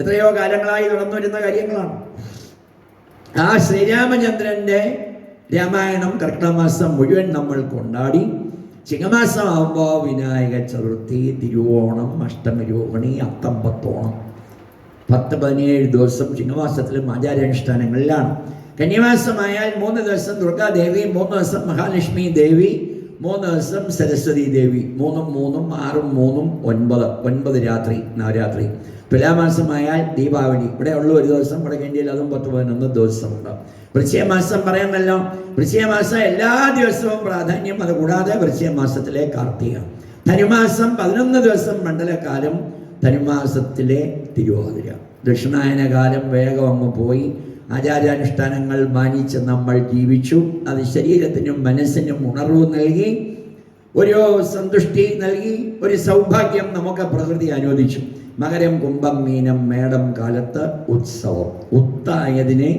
എത്രയോ കാലങ്ങളായി നടന്നു വരുന്ന കാര്യങ്ങളാണ്. ആ ശ്രീരാമചന്ദ്രന്റെ രാമായണം കർക്കിടമാസം മുഴുവൻ നമ്മൾ കൊണ്ടാടി. ചിങ്ങമാസമാകുമ്പോൾ വിനായക ചതുർത്ഥി തിരുവോണം അഷ്ടമി രോഹിണി അത്തമ്പത്തോണം. പത്ത് പതിനേഴ് ദിവസം ചിങ്ങമാസത്തിലും ആചാരാനുഷ്ഠാനങ്ങളിലാണ്. കന്യമാസമായാൽ മൂന്ന് ദിവസം ദുർഗാദേവി മൂന്ന് ദിവസം മഹാലക്ഷ്മി ദേവി മൂന്ന് ദിവസം സരസ്വതി ദേവി. മൂന്നും മൂന്നും ആറും മൂന്നും ഒൻപത് ഒൻപത് രാത്രി നവരാത്രി. തുലാമാസമായാൽ ദീപാവലി. ഇവിടെ ഉള്ള ഒരു ദിവസം ഇന്ത്യയിൽ അതും പത്ത് പതിനൊന്ന് ദിവസമുണ്ട് വൃശ്ചയമാസം പറയാമല്ലോ വൃശ്ചയമാസം എല്ലാ ദിവസവും പ്രാധാന്യം അതുകൂടാതെ വൃശ്ചയമാസത്തിലെ കാർത്തിക. ധനുമാസം പതിനൊന്ന് ദിവസം മണ്ഡലകാലം ധനുമാസത്തിലെ തിരുവാതിര. ദക്ഷിണായന കാലം വേഗം അങ്ങ് പോയി. ആചാരാനുഷ്ഠാനങ്ങൾ മാനിച്ച് നമ്മൾ ജീവിച്ചു. അത് ശരീരത്തിനും മനസ്സിനും ഉണർവ് നൽകി ഒരു സന്തുഷ്ടി നൽകി ഒരു സൗഭാഗ്യം നമുക്ക് പ്രകൃതി അനുവദിച്ചു. മകരം കുംഭം മീനം മേടം കാലത്ത് ഉത്സവം. ഉത്തായതിനെ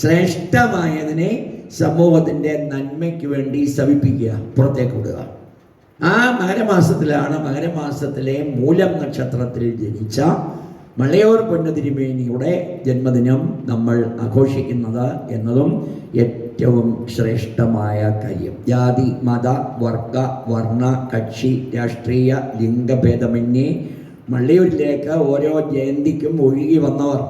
ശ്രേഷ്ഠമായതിനെ സമൂഹത്തിന്റെ നന്മയ്ക്ക് വേണ്ടി ശവിപ്പിക്കുക പുറത്തേക്ക് വിടുക. ആ മകരമാസത്തിലാണ് മകരമാസത്തിലെ മൂലം നക്ഷത്രത്തിൽ ജനിച്ച മലയോർ പൊന്നതിരുമേനിയുടെ ജന്മദിനം നമ്മൾ ആഘോഷിക്കുന്നത് എന്നതും ഏറ്റവും ശ്രേഷ്ഠമായ കാര്യം. ജാതി മത വർഗ വർണ കക്ഷി രാഷ്ട്രീയ ലിംഗഭേദമന്യേ മള്ളിയൂരിലേക്ക് ഓരോ ജയന്തിക്കും ഒഴുകി വന്നവർ.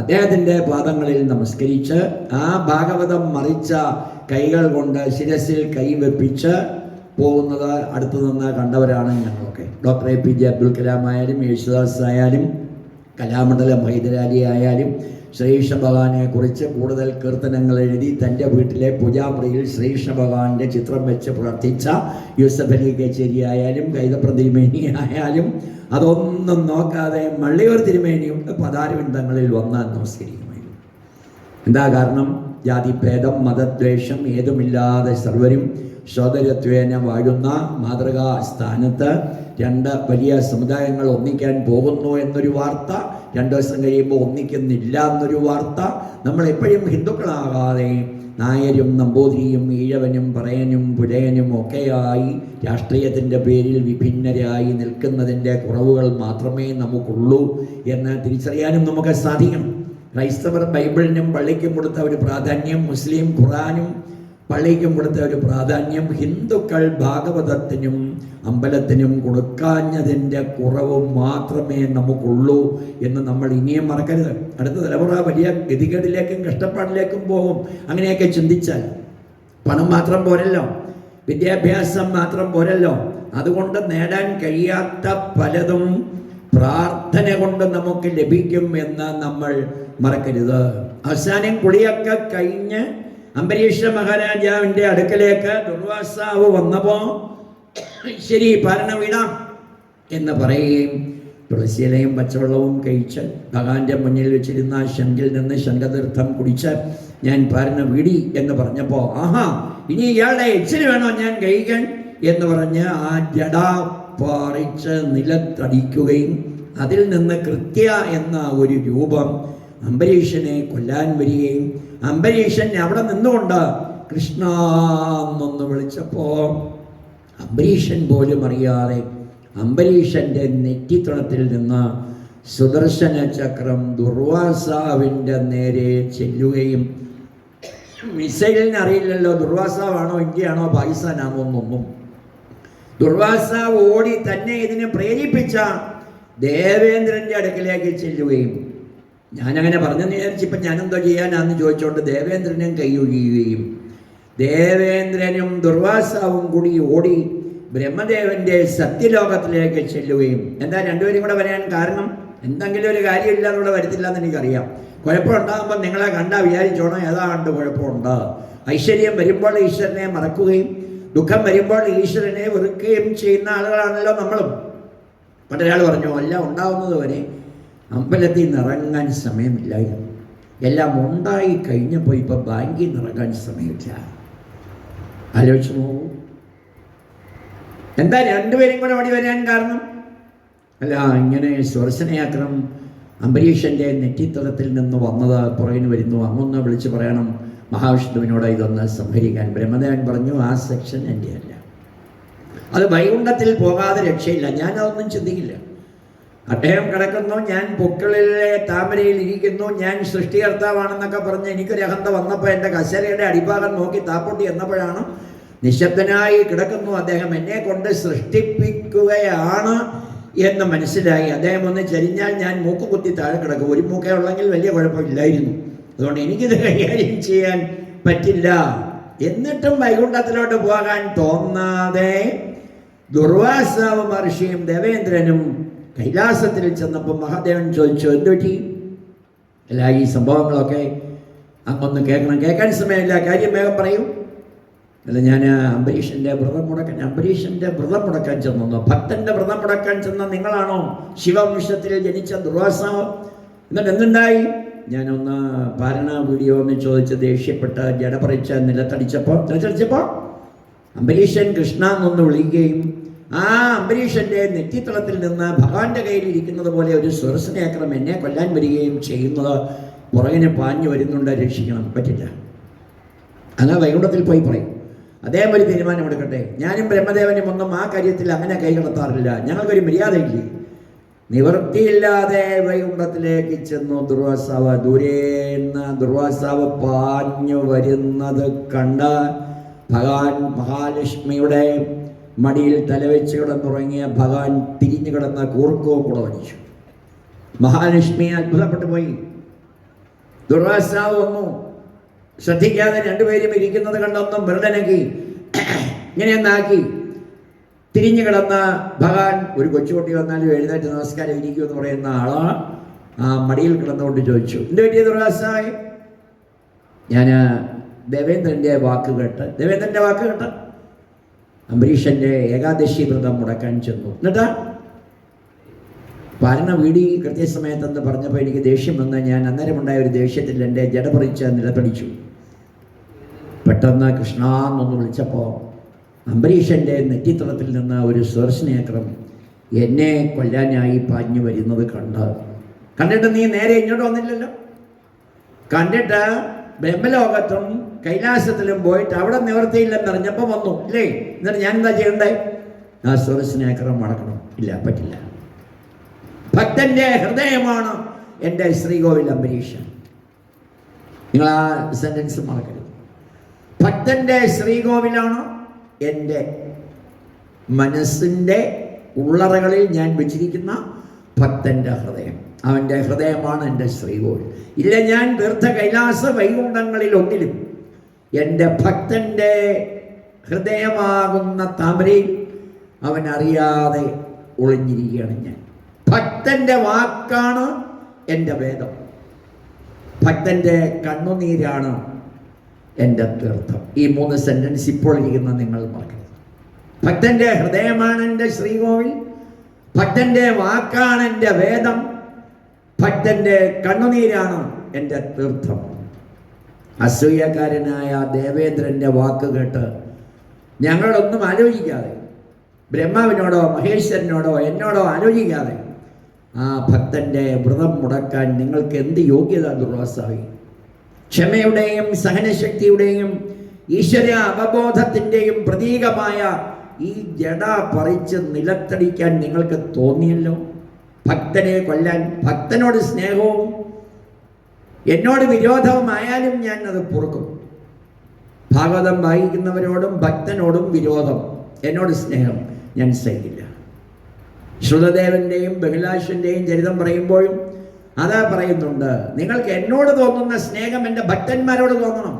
അദ്ദേഹത്തിന്റെ പാദങ്ങളിൽ നമസ്കരിച്ച് ആ ഭാഗവതം മറിച്ച കൈകൾ കൊണ്ട് ശിരസിൽ കൈവെപ്പിച്ച് പോകുന്നത് അടുത്തു നിന്ന് കണ്ടവരാണ് ഞങ്ങളൊക്കെ. Doctor A P J Abdul Kalam ആയാലും യേശുദാസ് ആയാലും കലാമണ്ഡലം ഹൈദരാലി ആയാലും ശ്രീകൃഷ്ണ ഭഗവാനെ കുറിച്ച് കൂടുതൽ കീർത്തനങ്ങൾ എഴുതി തന്റെ വീട്ടിലെ പൂജാമുറിയിൽ ശ്രീകൃഷ്ണ ഭഗവാന്റെ ചിത്രം വെച്ച് പ്രാർത്ഥിച്ച യൂസഫ് അലി കച്ചേരി ആയാലും കൈതപ്രതിമേനി ആയാലും അതൊന്നും നോക്കാതെ മള്ളിയൂർ തിരുമേനിയും പതാരവിന്ദങ്ങളിൽ വന്നാൽ നമസ്കരിക്കുമായിരുന്നു എന്താ കാരണം? ജാതി ഭേദം മതദ്വേഷം ഏതുമില്ലാതെ സർവരും സോദരത്വേന വാഴുന്ന മാതൃകാ സ്ഥാനത്ത് രണ്ട് വലിയ സമുദായങ്ങൾ ഒന്നിക്കാൻ പോകുന്നു എന്നൊരു വാർത്ത രണ്ടു ദിവസം കഴിയുമ്പോൾ ഒന്നിക്കുന്നില്ല എന്നൊരു വാർത്ത നമ്മൾ എപ്പോഴും ഹിന്ദുക്കളാകാതെ നായരും നമ്പൂതിരിയും ഈഴവനും പറയനും പുഴയനും ഒക്കെയായി രാഷ്ട്രീയത്തിന്റെ പേരിൽ വിഭിന്നരായി നിൽക്കുന്നതിന്റെ കുറവുകൾ മാത്രമേ നമുക്കുള്ളൂ എന്ന് തിരിച്ചറിയാനും നമുക്ക് സാധിക്കണം ക്രൈസ്തവർ ബൈബിളിനും പള്ളിക്കും കൊടുത്ത ഒരു പ്രാധാന്യം മുസ്ലിം ഖുറാനും പള്ളിക്കും കൊടുത്ത ഒരു പ്രാധാന്യം ഹിന്ദുക്കൾ ഭാഗവതത്തിനും അമ്പലത്തിനും കൊടുക്കാഞ്ഞതിന്റെ കുറവ് മാത്രമേ നമുക്കുള്ളൂ എന്ന് നമ്മൾ ഇനിയും മറക്കരുത്. അടുത്ത തലമുറ വലിയ ഗതികേടിലേക്കും കഷ്ടപ്പാടിലേക്കും പോകും. അങ്ങനെയൊക്കെ ചിന്തിച്ചാൽ പണം മാത്രം പോരല്ലോ. വിദ്യാഭ്യാസം മാത്രം പോരല്ലോ. അതുകൊണ്ട് നേടാൻ കഴിയാത്ത പലതും പ്രാർത്ഥന കൊണ്ട് നമുക്ക് ലഭിക്കും എന്ന് നമ്മൾ മറക്കരുത്. അവസാനം കുളിയൊക്കെ കഴിഞ്ഞ് അംബരീഷ മഹാരാജാവിന്റെ അടുക്കലേക്ക് ദുർവാസാവ് വന്നപ്പോൾ ശരി ഭരണ വീടാം എന്ന് പറയുകയും തുളസിയിലയും പച്ചവെള്ളവും കഴിച്ച് ഭഗവാന്റെ മുന്നിൽ വെച്ചിരുന്ന ശങ്കിൽ നിന്ന് ശങ്കതീർത്ഥം കുടിച്ച് ഞാൻ പാരണ വീടി എന്ന് പറഞ്ഞപ്പോൾ ആഹാ ഇനി ഇയാളുടെ എച്ചിന് വേണോ ഞാൻ കഴിക്കാൻ? എന്ന് പറഞ്ഞ് ആ ജട പാറിച്ച് നിലത്തടിക്കുകയും അതിൽ നിന്ന് കൃത്യ എന്ന ഒരു രൂപം അംബരീഷനെ കൊല്ലാൻ വരികയും അംബരീഷൻ അവിടെ നിന്നുകൊണ്ട് കൃഷ്ണ എന്നൊന്ന് വിളിച്ചപ്പോൾ അംബരീഷൻ പോലും അറിയാതെ അംബരീഷന്റെ നെറ്റിത്തുണത്തിൽ നിന്ന് സുദർശന ചക്രം ദുർവാസാവിന്റെ നേരെ ചെല്ലുകയും മിസൈലിന് അറിയില്ലല്ലോ ദുർവാസാവാണോ ഇന്ത്യയാണോ പാകിസ്ഥാനാണോ എന്നൊന്നും ദുർവാസാവ് ഓടി തന്നെ ഇതിനെ പ്രേരിപ്പിച്ച ദേവേന്ദ്രന്റെ അടുക്കലേക്ക് ചെല്ലുകയും ഞാനങ്ങനെ പറഞ്ഞെന്ന് വിചാരിച്ചപ്പോൾ ഞാനെന്തോ ചെയ്യാനാന്ന് ചോദിച്ചുകൊണ്ട് ദേവേന്ദ്രനും കൈയൊഴിയുകയും ദേവേന്ദ്രനും ദുർവാസാവും കൂടി ഓടി ബ്രഹ്മദേവന്റെ സത്യലോകത്തിലേക്ക് ചെല്ലുകയും. എന്താ രണ്ടുപേരും കൂടെ വരാൻ കാരണം? എന്തെങ്കിലും ഒരു കാര്യമില്ലാതെ ഇവിടെ വരത്തില്ല എന്ന് എനിക്കറിയാം. കുഴപ്പമുണ്ടാകുമ്പോൾ നിങ്ങളെ കണ്ടാൽ വിചാരിച്ചോണം ഏതാണ്ട് കുഴപ്പമുണ്ട്. ഐശ്വര്യം വരുമ്പോൾ ഈശ്വരനെ മറക്കുകയും ദുഃഖം വരുമ്പോൾ ഈശ്വരനെ വെറുക്കുകയും ചെയ്യുന്ന ആളുകളാണല്ലോ നമ്മളും. പണ്ടൊരാൾ പറഞ്ഞു എല്ലാം ഉണ്ടാവുന്നത് വരെ അമ്പലത്തിൽ നിന്ന് ഇറങ്ങാൻ സമയമില്ലായിരുന്നു. എല്ലാം ഉണ്ടായി കഴിഞ്ഞപ്പോൾ ഇപ്പോൾ ബാങ്കിൽ നിന്ന് ഇറങ്ങാൻ സമയമില്ല. ആലോചിച്ച് നോക്കൂ. എന്താ രണ്ടുപേരും കൂടെ ഓടി വരാൻ കാരണം? അല്ല ഇങ്ങനെ സ്വർശനയാക്രം അംബരീഷന്റെ നെറ്റിത്തലത്തിൽ നിന്ന് വന്നത് പുറകിന് വരുന്നു. അങ്ങൊന്ന് വിളിച്ച് പറയണം മഹാവിഷ്ണുവിനോട് ഇതൊന്ന് സംഹരിക്കാൻ. ബ്രഹ്മദേവൻ പറഞ്ഞു ആ സെക്ഷൻ എന്റെ അല്ല അത് വൈകുണ്ഠത്തിൽ പോകാതെ രക്ഷയില്ല. ഞാനതൊന്നും ചിന്തിക്കില്ല. അദ്ദേഹം കിടക്കുന്നു ഞാൻ പൊക്കളിലെ താമരയിൽ ഇരിക്കുന്നു ഞാൻ സൃഷ്ടികർത്താവാണെന്നൊക്കെ പറഞ്ഞ് എനിക്കൊരു അഹന്ത വന്നപ്പോൾ എന്റെ കസേരയുടെ അടിഭാഗം നോക്കി താപ്പൊട്ടി എന്നപ്പോഴാണ് നിശബ്ദനായി കിടക്കുന്നു. അദ്ദേഹം എന്നെ കൊണ്ട് സൃഷ്ടിപ്പിക്കുകയാണ് എന്ന് മനസ്സിലായി. അദ്ദേഹം ഒന്ന് ചരിഞ്ഞാൽ ഞാൻ മൂക്ക് കുത്തി താഴെ കിടക്കും. ഒരു മൂക്കേ ഉള്ളെങ്കിൽ വലിയ കുഴപ്പമില്ലായിരുന്നു. അതുകൊണ്ട് എനിക്കിത് കൈകാര്യം ചെയ്യാൻ പറ്റില്ല. എന്നിട്ടും വൈകുണ്ഠത്തിലോട്ട് പോകാൻ തോന്നാതെ ദുർവാസാവ് മഹർഷിയും ദേവേന്ദ്രനും കൈലാസത്തിൽ ചെന്നപ്പോൾ മഹാദേവൻ ചോദിച്ചു എന്തു പറ്റി? അല്ല ഈ സംഭവങ്ങളൊക്കെ അങ്ങൊന്ന് കേൾക്കണം. കേൾക്കാൻ സമയമില്ല കാര്യം വേഗം പറയും. അല്ല ഞാൻ അംബരീഷന്റെ വ്രതം മുടക്കാൻ അംബരീഷന്റെ വ്രതം മുടക്കാൻ ചെന്നു ഭക്തന്റെ വ്രതം മുടക്കാൻ ചെന്ന നിങ്ങളാണോ ശിവവംശത്തിൽ ജനിച്ച ദുർവാസാവ്? എന്നിട്ട് എന്തുണ്ടായി? ഞാനൊന്ന് പാരണ വീഡിയോ എന്ന് ചോദിച്ച് ദേഷ്യപ്പെട്ട് ജടപറിച്ച നിലത്തടിച്ചപ്പോൾ നിലത്തടിച്ചപ്പോൾ അംബരീഷൻ കൃഷ്ണ എന്നൊന്ന് വിളിക്കുകയും ആ അംബരീഷന്റെ നെറ്റിത്തളത്തിൽ നിന്ന് ഭഗവാന്റെ കയ്യിൽ ഇരിക്കുന്നത് പോലെ ഒരു സുരസനേക്രം എന്നെ കൊല്ലാൻ വരികയും ചെയ്യുന്നത് പുറകിന് പാഞ്ഞു വരുന്നുണ്ട് രക്ഷിക്കണം. പറ്റില്ല. അങ്ങനെ വൈകുണ്ഠത്തിൽ പോയി പറയും. അദ്ദേഹം ഒരു തീരുമാനമെടുക്കട്ടെ ഞാനും ബ്രഹ്മദേവനും ഒന്നും ആ കാര്യത്തിൽ അങ്ങനെ കൈ കടത്താറില്ല. ഞങ്ങൾക്കൊരു മര്യാദയില്ലേ? നിവൃത്തിയില്ലാതെ വൈകുണ്ഠത്തിലേക്ക് ചെന്നു ദുർവാസാവ് ദൂരേന്ന് ദുർവാസാവ് പാഞ്ഞു വരുന്നത് കണ്ട് ഭഗവാൻ മഹാലക്ഷ്മിയുടെ മടിയിൽ തലവെച്ച് കിടന്നുറങ്ങിയ ഭഗവാൻ തിരിഞ്ഞു കിടന്ന കൂർക്കവും കൂടെ വലിച്ചു മഹാലക്ഷ്മി അത്ഭുതപ്പെട്ടു പോയി. ദുർവാസാവ് വന്നു. ശ്രദ്ധിക്കാതെ രണ്ടുപേരും ഇരിക്കുന്നത് കണ്ടൊന്നും വെറുതനക്കി ഇങ്ങനെയൊന്നാക്കി. തിരിഞ്ഞു കിടന്ന ഭഗവാൻ ഒരു കൊച്ചുകുട്ടി വന്നാലും എഴുന്നേറ്റ് നമസ്കാരം ഇരിക്കൂ എന്ന് പറയുന്ന ആളാ ആ മടിയിൽ കിടന്നുകൊണ്ട് ചോദിച്ചു എന്ത് പറ്റിയ ദുർവാസായി ഞാൻ ദേവേന്ദ്രന്റെ വാക്ക് കേട്ട് ദേവേന്ദ്രന്റെ വാക്ക് കേട്ട്. അംബരീഷന്റെ ഏകാദശി വ്രതം മുടക്കാൻ ചെന്നു. എന്നിട്ട് ഭരണ വീടി കൃത്യസമയത്തെന്ന് പറഞ്ഞപ്പോൾ എനിക്ക് ദേഷ്യം വന്ന് ഞാൻ അന്നേരമുണ്ടായ ഒരു ദേഷ്യത്തിൽ എന്റെ ജട പറിച്ച് നിലത്തടിച്ചു. പെട്ടെന്ന് കൃഷ്ണ എന്നൊന്ന് വിളിച്ചപ്പോൾ അംബരീഷന്റെ നെറ്റിത്തളത്തിൽ നിന്ന് ഒരു സുദർശനേത്രം എന്നെ കൊല്ലാനായി പാഞ്ഞു വരുന്നത് കണ്ട്. കണ്ടിട്ട് നീ നേരെ ഇങ്ങോട്ട് വന്നില്ലല്ലോ? കണ്ടിട്ട് ബ്രഹ്മലോകത്തും കൈലാസത്തിലും പോയിട്ട് അവിടെ നിവർത്തിയില്ലെന്നറിഞ്ഞപ്പോൾ വന്നു. ഇല്ലേ? എന്നിട്ട് ഞാൻ എന്താ ചെയ്യണ്ടേ? ആ സുദർശനേക്രം മടക്കണം ഇല്ല പറ്റില്ല. ഭക്തന്റെ ഹൃദയമാണ് എന്റെ ശ്രീകോവിൽ അംബരീഷൻ നിങ്ങൾ ആ സെന്റൻസ് മറക്കരുത്. ഭക്തന്റെ ശ്രീകോവിലാണ് എന്റെ മനസ്സിന്റെ ഉള്ളറകളിൽ ഞാൻ വെച്ചിരിക്കുന്ന ഭക്തന്റെ ഹൃദയം. അവന്റെ ഹൃദയമാണ് എന്റെ ശ്രീകോൾ ഇല്ല ഞാൻ തീർത്ഥ കൈലാസ വൈകുണ്ഠങ്ങളിൽ ഒന്നിലും എന്റെ ഭക്തന്റെ ഹൃദയമാകുന്ന താമരയിൽ അവൻ അറിയാതെ ഒളിഞ്ഞിരിക്കുകയാണ് ഞാൻ. ഭക്തന്റെ വാക്കാണ് എന്റെ വേദം. ഭക്തന്റെ കണ്ണുനീരാണ് എന്റെ തീർത്ഥം. ഈ മൂന്ന് സെന്റൻസ് ഇപ്പോൾ ഇരിക്കുന്ന നിങ്ങൾ മറക്കരുത്. ഭക്തന്റെ ഹൃദയമാണ് എന്റെ ശ്രീകോവിൽ. ഭക്തന്റെ വാക്കാണ് എന്റെ വേദം. ഭക്തന്റെ കണ്ണുനീരാണ് എന്റെ തീർത്ഥം. അസൂയക്കാരനായ ദേവേന്ദ്രന്റെ വാക്ക് കേട്ട് ഞങ്ങളൊന്നും ആലോചിക്കാതെ ബ്രഹ്മാവിനോടോ മഹേശ്വരനോടോ എന്നോടോ ആലോചിക്കാതെ ആ ഭക്തന്റെ വ്രതം മുടക്കാൻ നിങ്ങൾക്ക് എന്ത് യോഗ്യത ദുർവാസായി? ക്ഷമയുടെയും സഹനശക്തിയുടെയും ഈശ്വര അവബോധത്തിന്റെയും പ്രതീകമായ ഈ ജട പറിച്ച് നിലത്തടിക്കാൻ നിങ്ങൾക്ക് തോന്നിയല്ലോ? ഭക്തനെ കൊല്ലാൻ ഭക്തനോട് സ്നേഹവും എന്നോട് വിരോധവുമായാലും ഞാൻ അത് പൊറുക്കും. ഭാഗവതം വായിക്കുന്നവരോടും ഭക്തനോടും വിരോധം. എന്നോട് സ്നേഹം. ഞാൻ സഹിക്കില്ല ശ്രുതദേവന്റെയും ബഹിലാഷന്റെയും ചരിതം പറയുമ്പോഴും അതാ പറയുന്നുണ്ട് നിങ്ങൾക്ക് എന്നോട് തോന്നുന്ന സ്നേഹം എന്റെ ഭക്തന്മാരോട് തോന്നണം.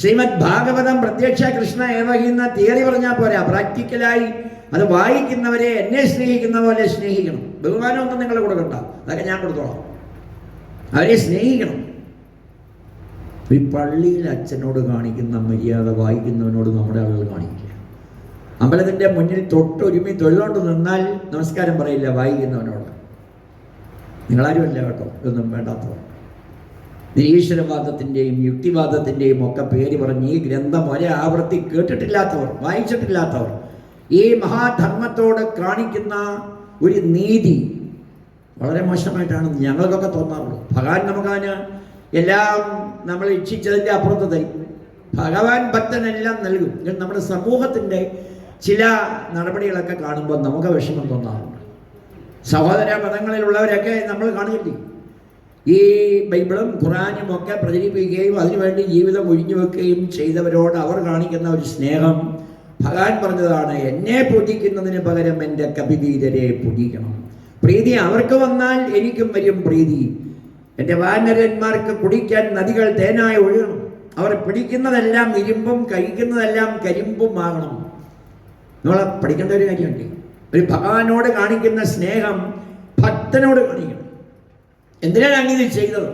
ശ്രീമദ് ഭാഗവതം പ്രത്യക്ഷ കൃഷ്ണ ഏവഹിന്ന തിയറി പറഞ്ഞാൽ പോരാ. പ്രാക്ടിക്കലായി അത് വായിക്കുന്നവരെ എന്നെ സ്നേഹിക്കുന്ന പോലെ സ്നേഹിക്കണം. ബഹുമാനമൊന്നും നിങ്ങൾ കൊടുക്കണ്ട അതൊക്കെ ഞാൻ കൊടുത്തോളാം. അവരെ സ്നേഹിക്കണം. ഈ പള്ളിയിൽ അച്ഛനോട് കാണിക്കുന്ന മര്യാദ വായിക്കുന്നവനോട് നമ്മുടെ ആളുകൾ കാണിക്കില്ല. അമ്പലത്തിന്റെ മുന്നിൽ തൊട്ടൊരുമി തൊഴിലോണ്ട് നിന്നാൽ നമസ്കാരം പറയില്ല വായിക്കുന്നവനോട്. നിങ്ങളാരുമല്ല കേട്ടോ ഇതൊന്നും വേണ്ടാത്തവർ നിരീശ്വരവാദത്തിന്റെയും യുക്തിവാദത്തിന്റെയും ഒക്കെ പേര് പറഞ്ഞ് ഈ ഗ്രന്ഥം ഒരേ ആവർത്തി കേട്ടിട്ടില്ലാത്തവർ വായിച്ചിട്ടില്ലാത്തവർ ഈ മഹാധർമ്മത്തോട് കാണിക്കുന്ന ഒരു നീതി വളരെ മോശമായിട്ടാണ് ഞങ്ങൾക്കൊക്കെ തോന്നാറുള്ളത്. ഭഗവാൻ നമുക്കതിന് എല്ലാം നമ്മൾ ഇച്ഛിച്ചതിന്റെ അപ്പുറത്ത് തരും. ഭഗവാൻ ഭക്തനെല്ലാം നൽകും. നമ്മുടെ സമൂഹത്തിന്റെ ചില നടപടികളൊക്കെ കാണുമ്പോൾ നമുക്ക് വിഷമം തോന്നാറുണ്ട്. സഹോദര പദങ്ങളിലുള്ളവരൊക്കെ നമ്മൾ കാണുകയില്ലേ? ഈ ബൈബിളും ഖുറാനും ഒക്കെ പ്രചരിപ്പിക്കുകയും അതിനുവേണ്ടി ജീവിതം ഒഴിഞ്ഞു വെക്കുകയും ചെയ്തവരോട് അവർ കാണിക്കുന്ന ഒരു സ്നേഹം ഭഗവാൻ പറഞ്ഞതാണ് എന്നെ പൂജിക്കുന്നതിന് പകരം എന്റെ കപിതീരരെ പൂജിക്കണം. പ്രീതി അവർക്ക് വന്നാൽ എനിക്കും വരും പ്രീതി. എന്റെ വാനരന്മാർക്ക് കുടിക്കാൻ നദികൾ തേനായി ഒഴുകണം. അവർ പിടിക്കുന്നതെല്ലാം ഇരുമ്പും കഴിക്കുന്നതെല്ലാം കരിമ്പും ആകണം. നമ്മൾ പഠിക്കേണ്ട ഒരു കാര്യമുണ്ട്. ഒരു ഭഗവാനോട് കാണിക്കുന്ന സ്നേഹം ഭക്തനോട് കാണിക്കണം. എന്തിനാണ് അങ്ങനെ ചെയ്തത്?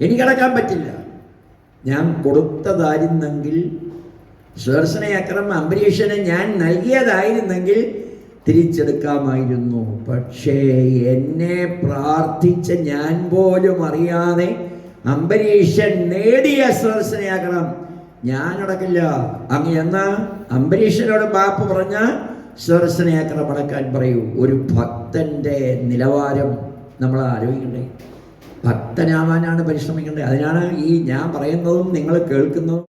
എനിക്കടക്കാൻ പറ്റില്ല. ഞാൻ കൊടുത്തതായിരുന്നെങ്കിൽ സുദർശനചക്രം അംബരീഷന് ഞാൻ നൽകിയതായിരുന്നെങ്കിൽ തിരിച്ചെടുക്കാമായിരുന്നു. പക്ഷേ എന്നെ പ്രാർത്ഥിച്ച ഞാൻ പോലും അറിയാതെ അംബരീഷൻ നേടിയ സുദർശനചക്രം ഞാൻ അടക്കില്ല അങ്ങ് എന്ന? അംബരീഷനോട് ബാപ്പ് പറഞ്ഞ സുദർശനചക്രം അടക്കാൻ പറയൂ. ഒരു ഭക്തന്റെ നിലവാരം നമ്മൾ ആലോചിക്കണ്ടേ. ഭക്തനാവാനാണ് പരിശ്രമിക്കേണ്ടത്. അതിനാണ് ഈ ഞാൻ പറയുന്നതും നിങ്ങൾ കേൾക്കുന്നതും